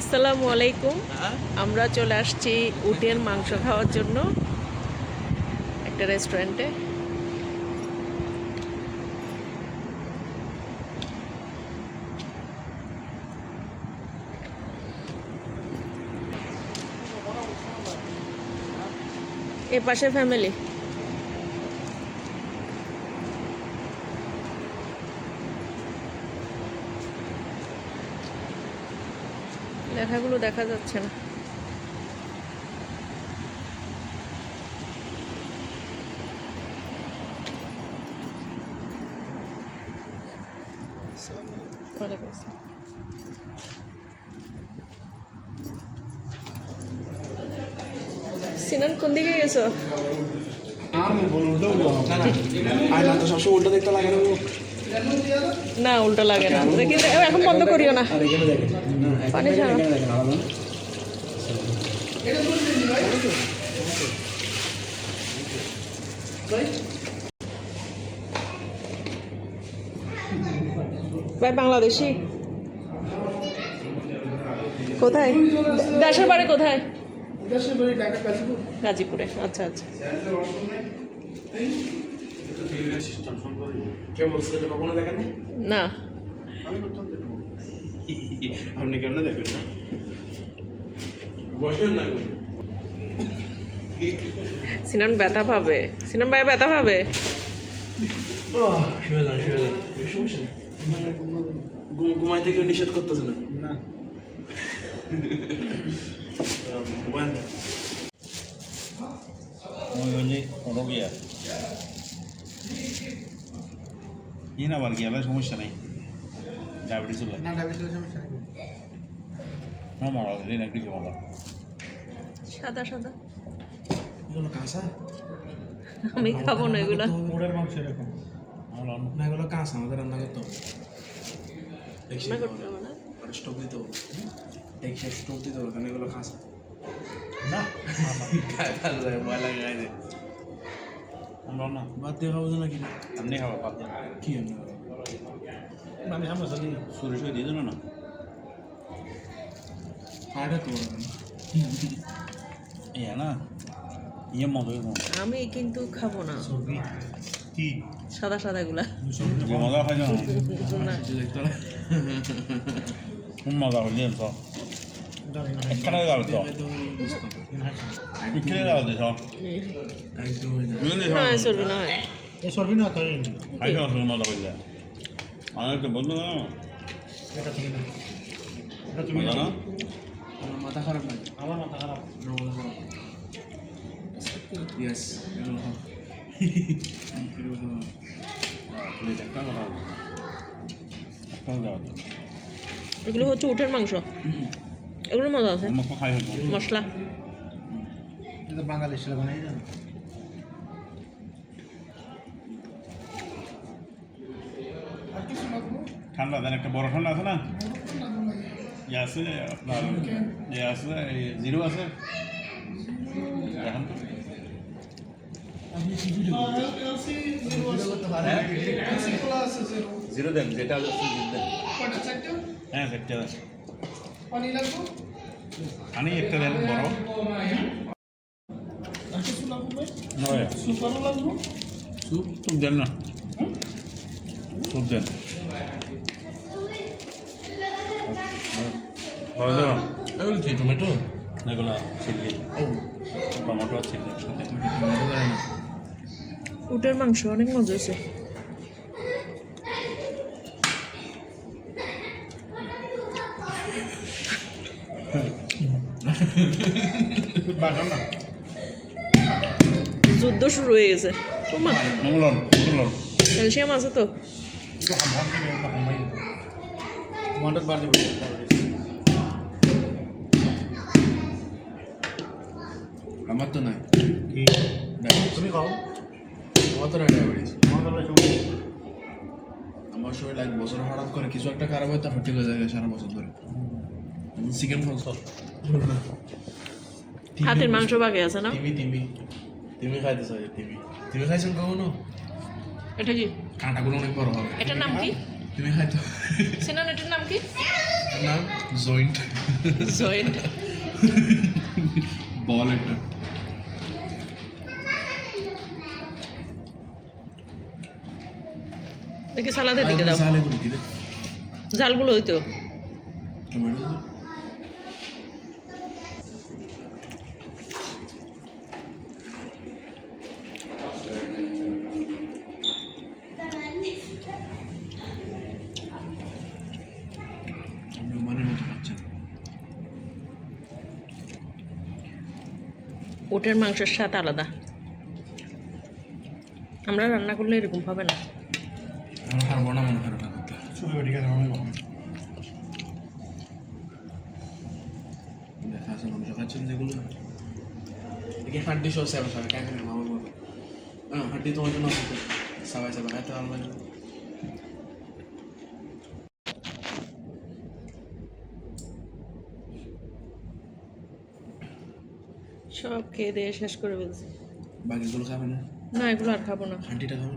আসসালামু আলাইকুম। আমরা চলে আসছি উটের মাংস খাওয়ার জন্য একটা রেস্টুরেন্টে। এ পাশে ফ্যামিলি। লেখাগুলো দেখা যাচ্ছে না। সিনান কোন দিকে গেছো। না উল্টো লাগে না। কিন্তু এখন বন্ধ করিও না। পানি ছাড়া। ভাই বাংলাদেশি। কোথায়? দেশের বাড়ি কোথায়? গাজীপুরে। আচ্ছা আচ্ছা? না। আপনি কেমনে দেখবেন না? বসেন না গো। ব্যথা পাবে। সিনান ভাই ব্যথা পাবে? ঘুমাইতে কেউ নিষেধ করতেছে না? আবার গেলে সমস্যা নেই। ডায়াবেটিস হলে। না ডায়াবেটিসের সমস্যা নেই। না মারা দিন একটু জমা সাদা সাদা। এগুলো কাঁচা? আমি খাব না এগুলো। মুড়ের মাংস এরকম। আমার না এগুলো কাঁচা আমাদের রান্না করতে হবে। রান্না করতে হবে না? আর স্টোভ দিতে হবে। দেখছি স্টোভ দিতে হবে কারণ এগুলো কাঁচা। না। খায় ভালো লাগে ভয় লাগে আমরা না বাদ দিয়ে খাব না কি আপনি খাওয়া পাত কি এমনি আমি সামনে চলি সরিষ দিয়ে দিল না? আরে তো বড় না ইয়ে মতো আমি কিন্তু খাব না। কি? সাদা সাদা এগুলা। যে মজা হয় না? না। মজা হইলে তো এখানে গেল তো। এখানে গেল দিছ একদম হয়ে না। চলবে না এই সরবি না তাই খাইতে মজা হইলে আমার তো বন্ধু না এটা তুমি না এটা তুমি না আমার মাথা খারাপ আমার মাথা খারাপ আমার মাথা খারাপ ইয়েস এগুলো হচ্ছে উটের মাংস এগুলো মজা আছে মশলা এটা বাঙালি ছিল বানাই ঠান্ডা দেন একটা বড় ঠান্ডা আছে না? ইয়ে আছে আপনার ইয়ে আছে জিরো আছে। এখন জিরো দেন যেটা হ্যাঁ সেটা আছে। পানি একটা দেন বড়। স্যুপ দেন না। স্যুপ দেন ভালো দেওয়া এগুলো কি টমেটো এগুলো চিলি। টমেটো চিলি একসাথে। টমেটো দেয় উটের মাংস অনেক মজা হয়েছে। যুদ্ধ শুরু হয়ে গেছে। ক্যালসিয়াম আছে তো? আমার তো নাই কি? তুমি খাও। আমার তো নাই ডায়াবেটিস আমার তো শরীর এক বছর হঠাৎ করে কিছু একটা খারাপ হয় তারপর ঠিক হয়ে যায় সারা বছর ধরে। চিকেন খাও হাতের মাংস বাকি আছে না? তিমি তিমি। তিমি খাইতে চাই তিমি। তিমি খাইছেন কখনো? এটা কি? কাঁটাগুলো অনেক বড় হবে। এটার নাম কি? তুমি খাইতো। সিনান এটার নাম কি? না জয়েন্ট। জয়েন্ট। বল একটা দেখি সালাদের দিকে দাও। জালগুলো হইতো। ওটের মাংসের স্বাদ আলাদা। আমরা রান্না করলে এরকম হবে না। আমরা পারব না মনে হয় ওটা করতে শুধু ঠিক আছে আমি দেখা আছে মাংস খাচ্ছেন যেগুলো দেখি হাড্ডি সহ সেবা সবাই কেন মামার মতো হ্যাঁ হাড্ডি তোমার জন্য সবাই সবাই এত আলাদা সব খেয়ে দিয়ে শেষ করে ফেলছি। বাকিগুলো খাবে না? না এগুলো আর খাব না। হাড্ডিটা খাবে?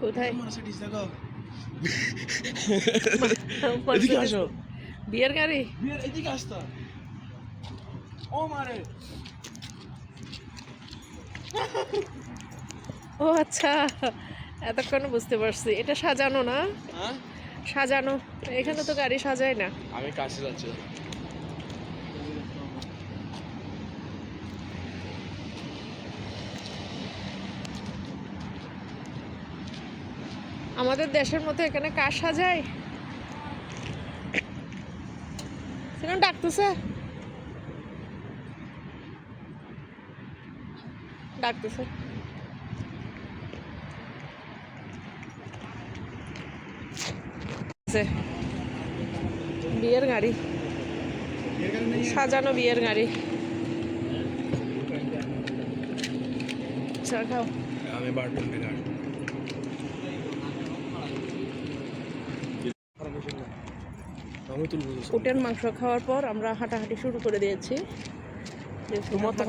কোথায় এদিকে আসো বিয়ের গাড়ি বিয়ের এদিকে আসতা ও মারে ও আচ্ছা এতক্ষণ বুঝতে পারছি। এটা সাজানো না? হ্যাঁ? সাজানো। এখানে তো গাড়ি সাজায় না। আমি কাছে যাচ্ছি। আমাদের দেশের মতো এখানে কার সাজায়? সেখানে ডাকতেছে। ডাকতেছে। বিয়ের গাড়ি। সাজানো বিয়ের গাড়ি। খাও। আমি বারটন উটের মাংস খাওয়ার পর আমরা হাঁটাহাঁটি শুরু করে দিয়েছি। তোমার তো